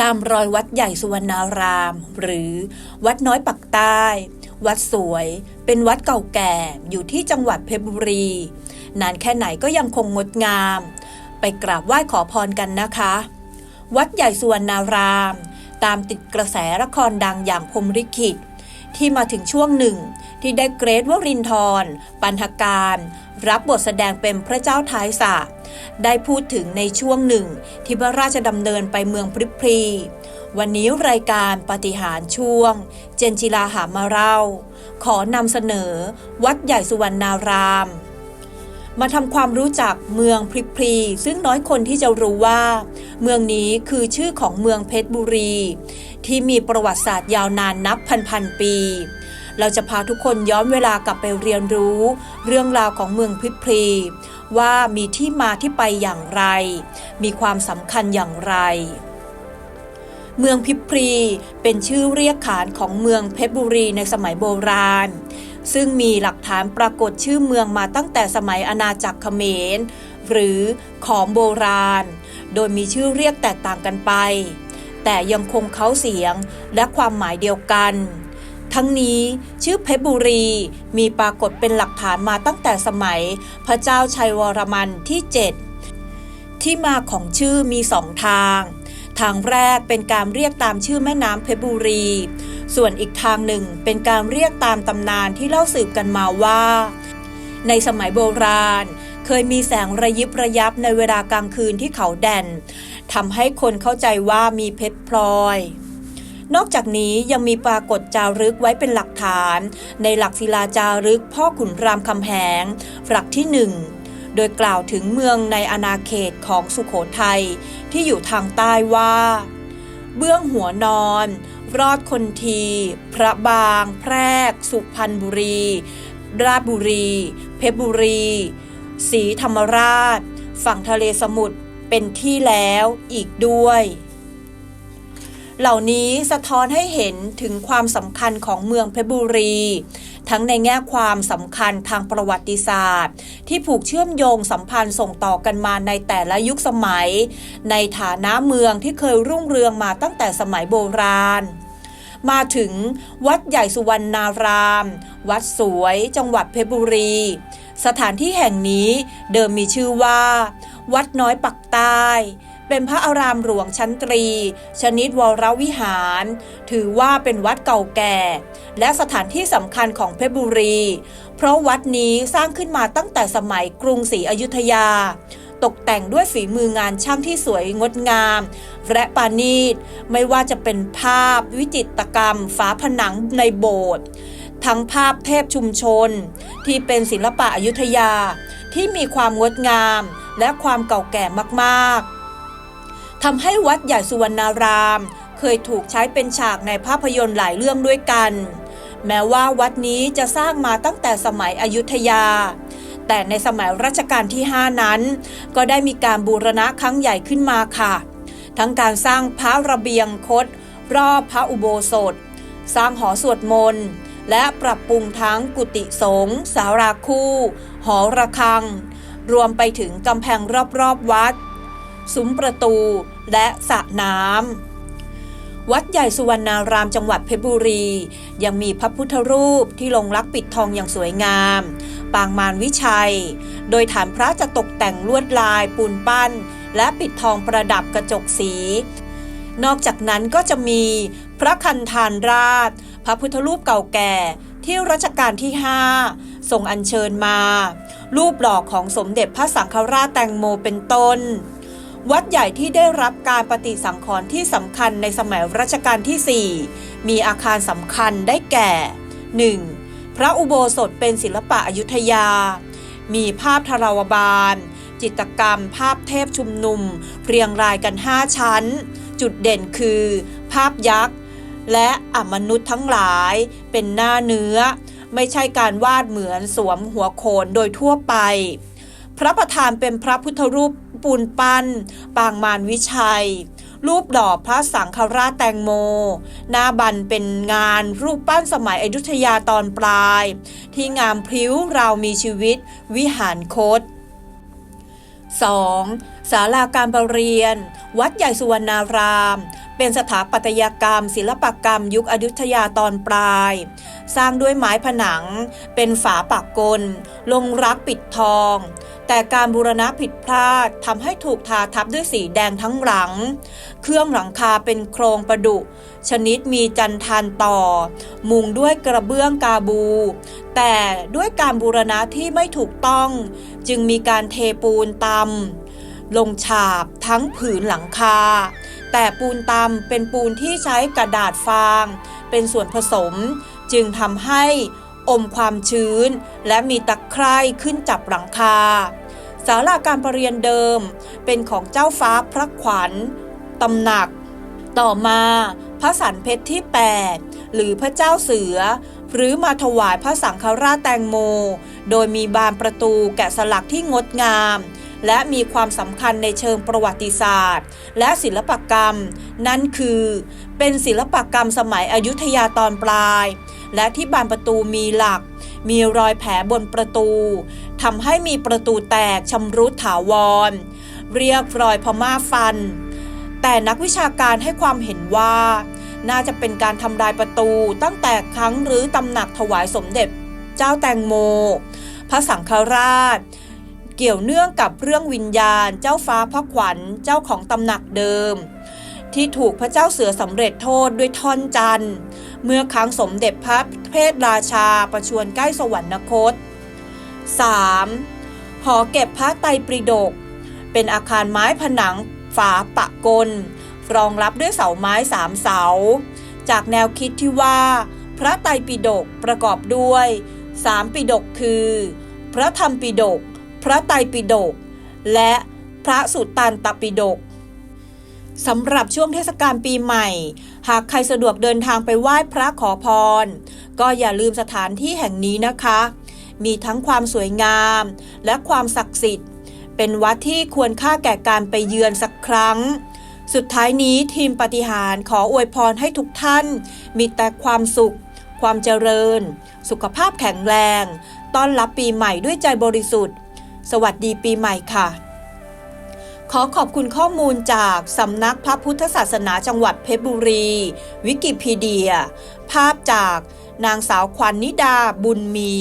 ตามรอยวัดใหญ่สุวรรณาราม หรือวัดน้อยปักใต้ วัดสวย เป็นวัดเก่าแก่อยู่ที่จังหวัดเพชรบุรี นานแค่ไหนก็ยังคงงดงาม ไปกราบไหว้ขอพรกันนะคะ วัดใหญ่สุวรรณาราม ตามติดกระแสละครดังอย่างพรมลิขิต ที่มาถึงช่วงหนึ่ง ที่ได้เกรทวรินทร์ปันธการ รับบทแสดงเป็นพระเจ้าท้ายสระ ได้พูดถึงในช่วงหนึ่งที่พระราชดำเนินไปเมืองพริพรี วันนี้รายการปฏิหารช่วง เจนจิลาหามาเล่า ขอนำเสนอ วัดใหญ่สุวรรณาราม มาทำความรู้จักเมืองพริพรี ซึ่งน้อยคนที่จะรู้ว่า เมืองนี้คือชื่อของเมืองเพชรบุรี ที่มีประวัติศาสตร์ยาวนานนับพันพันๆปี เราจะพาทุกคนย้อนเวลากลับไปเรียนรู้ เรื่องราวของเมืองพิพรีว่ามีที่มาที่ไปอย่างไร มีความสำคัญอย่างไร เมืองพิพรีเป็นชื่อเรียกขานของเมืองเพชรบุรีในสมัยโบราณ ซึ่งมีหลักฐานปรากฏชื่อเมืองมาตั้งแต่สมัยอาณาจักรเขมร หรือขอมโบราณ โดยมีชื่อเรียกแตกต่างกันไป แต่ยังคงเขาเสียงและความหมายเดียวกัน ทั้งนี้ชื่อเพชรบุรี มีปรากฏเป็นหลักฐานมาตั้งแต่สมัย พระเจ้าชัยวรมันที่ 7 ที่มาของชื่อมีสองทาง ทางแรกเป็นการเรียกตามชื่อแม่น้ำเพชรบุรี ส่วนอีกทางหนึ่งเป็นการเรียกตามตำนานที่เล่าสืบกันมาว่า ในสมัยโบราณเคยมีแสงระยิบระยับในเวลากลางคืนที่เขาแด่นทำให้คนเข้าใจว่ามีเพชรพลอย นอกจากนี้ยังมีปรากฏจารึกไว้เป็นหลักฐาน ในหลักศิลาจารึกพ่อขุนรามคำแหงหลักที่หนึ่งโดยกล่าวถึงเมืองในอาณาเขตของสุขโขทัยที่อยู่ทางใต้ว่า เบื้องหัวนอน รอดคนที พระบาง แพรก สุพรรณบุรี ราชบุรี เพชรบุรีศรีธรรมราช ฝั่งทะเลสมุทรเป็นที่แล้วอีกด้วย เหล่านี้สะท้อนให้เห็นถึงความสำคัญของเมืองเพชรบุรี ทั้งในแง่ความสำคัญทางประวัติศาสตร์ ที่ผูกเชื่อมโยงสัมพันธ์ส่งต่อกันมาในแต่ละยุคสมัย ในฐานะเมืองที่เคยรุ่งเรืองมาตั้งแต่สมัยโบราณมาถึงวัดใหญ่สุวรรณาราม วัดสวยจังหวัดเพชรบุรี สถานที่แห่งนี้เดิมมีชื่อว่า วัดน้อยปักใต้ เป็นพระอารามหลวงชั้นตรี ชนิดวรวิหาร ถือว่าเป็นวัดเก่าแก่ และสถานที่สำคัญของเพชรบุรี เพราะวัดนี้สร้างขึ้นมาตั้งแต่สมัยกรุงศรีอยุธยา ตกแต่งด้วยฝีมืองานช่างที่สวยงดงาม และปานีตไม่ว่าจะเป็นภาพวิจิตรกรรม ฝาผนังในโบสถ์ทั้งภาพเทพชุมชน ที่เป็นศิลปะอยุธยาที่มีความงดงามและความเก่าแก่มากๆ ทำให้วัดใหญ่สุวรรณาราม เคยถูกใช้เป็นฉากในภาพยนตร์หลายเรื่องด้วยกัน แม้ว่าวัดนี้จะสร้างมาตั้งแต่สมัยอยุธยา แต่ในสมัยรัชกาลที่ 5 นั้น ก็ได้มีการบูรณะครั้งใหญ่ขึ้นมาค่ะ ทั้งการสร้างพระระเบียงคดรอบพระอุโบสถ สร้างหอสวดมนต์และปรับปรุงทั้งกุฏิสงฆ์สาราคู่ หอระฆัง รวมไปถึงกำแพงรอบๆวัด ซุ้มประตู และสระน้ำวัดใหญ่สุวรรณารามจังหวัดเพชรบุรี ยังมีพระพุทธรูปที่ลงรักปิดทองอย่างสวยงาม ปางมารวิชัย โดยฐานพระจะตกแต่งลวดลายปูนปั้น และปิดทองประดับกระจกสี นอกจากนั้นก็จะมีพระคันธานราช พระพุทธรูปเก่าแก่ที่รัชกาลที่5ทรงอัญเชิญมา รูปหล่อของสมเด็จพระสังฆราชแตงโมเป็นต้น วัดใหญ่ที่ได้รับการปฏิสังขรณ์ที่สำคัญในสมัยรัชกาลที่ 4 มีอาคารสำคัญได้แก่ 1. พระอุโบสถเป็นศิลปะอยุธยา มีภาพทราวบาล จิตกรรม ภาพเทพชุมนุม เรียงรายกัน 5 ชั้น จุดเด่นคือ ภาพยักษ์ และอมนุษย์ทั้งหลายเป็นหน้าเนื้อ ไม่ใช่การวาดเหมือนสวมหัวโขนโดยทั่วไป พระประธานเป็นพระพุทธรูป ปูนปั้นปางมารวิชัย รูปดอกพระสังฆราชแตงโม หน้าบันเป็นงานรูปปั้นสมัยอยุธยาตอนปลาย ที่งามพริ้วเรามีชีวิต วิหารคต 2. ศาลาการประเรียน วัดใหญ่สุวรรณาราม เป็นสถาปัตยกรรม ศิลปกรรม ยุคอยุธยาตอนปลาย สร้างด้วยไม้ผนัง เป็นฝาปักกล ลงรักปิดทอง แต่การบูรณะผิดพลาดทำให้ถูกทาทับด้วยสีแดงทั้งหลัง เครื่องหลังคาเป็นโครงประดุ ชนิดมีจันทานต่อ มุงด้วยกระเบื้องกาบู แต่ด้วยการบูรณะที่ไม่ถูกต้อง จึงมีการเทปูนตำ ลงฉาบทั้งผืนหลังคา แต่ปูนตำเป็นปูนที่ใช้กระดาษฟาง เป็นส่วนผสม จึงทำให้อมความชื้น และมีตะไคร่ขึ้นจับหลังคาศาลาการประเรียนเดิม เป็นของเจ้าฟ้าพระขวัญตำหนัก ต่อมาพระสันเพชรที่ 8 หรือพระเจ้าเสือ หรือมาถวายพระสังฆราชแตงโม โดยมีบานประตูแกะสลักที่งดงาม และมีความสำคัญในเชิงประวัติศาสตร์ และศิลปกรรม นั่นคือ เป็นศิลปกรรมสมัยอยุธยาตอนปลาย และที่บานประตูมีหลัก มีรอยแผลบนประตูทำให้มีประตูแตกชำรุดถาวร เรียกรอยพม่าฟัน แต่นักวิชาการให้ความเห็นว่า น่าจะเป็นการทำลายประตูตั้งแต่ครั้งหรือตำหนักถวายสมเด็จเจ้าแตงโม พระสังฆราช เกี่ยวเนื่องกับเรื่องวิญญาณ เจ้าฟ้าพระขวัญเจ้าของตำหนักเดิม ที่ถูกพระเจ้าเสือสำเร็จโทษด้วยท่อนจันทร์เมื่อครั้งสมเด็จพระเพทราชาประชวรใกล้สวรรคต 3. หอเก็บพระไตรปิฎกเป็นอาคารไม้ผนังฝาปะกล รองรับด้วยเสาไม้สามเสา จากแนวคิดที่ว่า พระไตรปิฎกประกอบด้วยสามปิฎกคือ พระธรรมปิฎก ระไตรปิฎกและพระสุตตันตปิฎกสำหรับช่วงเทศกาลปีใหม่ หากใครสะดวกเดินทางไปไหว้พระขอพร ก็อย่าลืมสถานที่แห่งนี้นะคะ มีทั้งความสวยงามและความศักดิ์สิทธิ์ เป็นวัดที่ควรค่าแก่การไปเยือนสักครั้ง สุดท้ายนี้ทีมปฏิหารขออวยพรให้ทุกท่าน มีแต่ความสุข ความเจริญ สุขภาพแข็งแรง ต้อนรับปีใหม่ด้วยใจบริสุทธิ์ สวัสดีปีใหม่ค่ะ ขอขอบคุณข้อมูลจากสำนักพระพุทธศาสนาจังหวัดเพชรบุรี วิกิพีเดีย ภาพจากนางสาวควันนิดาบุญมี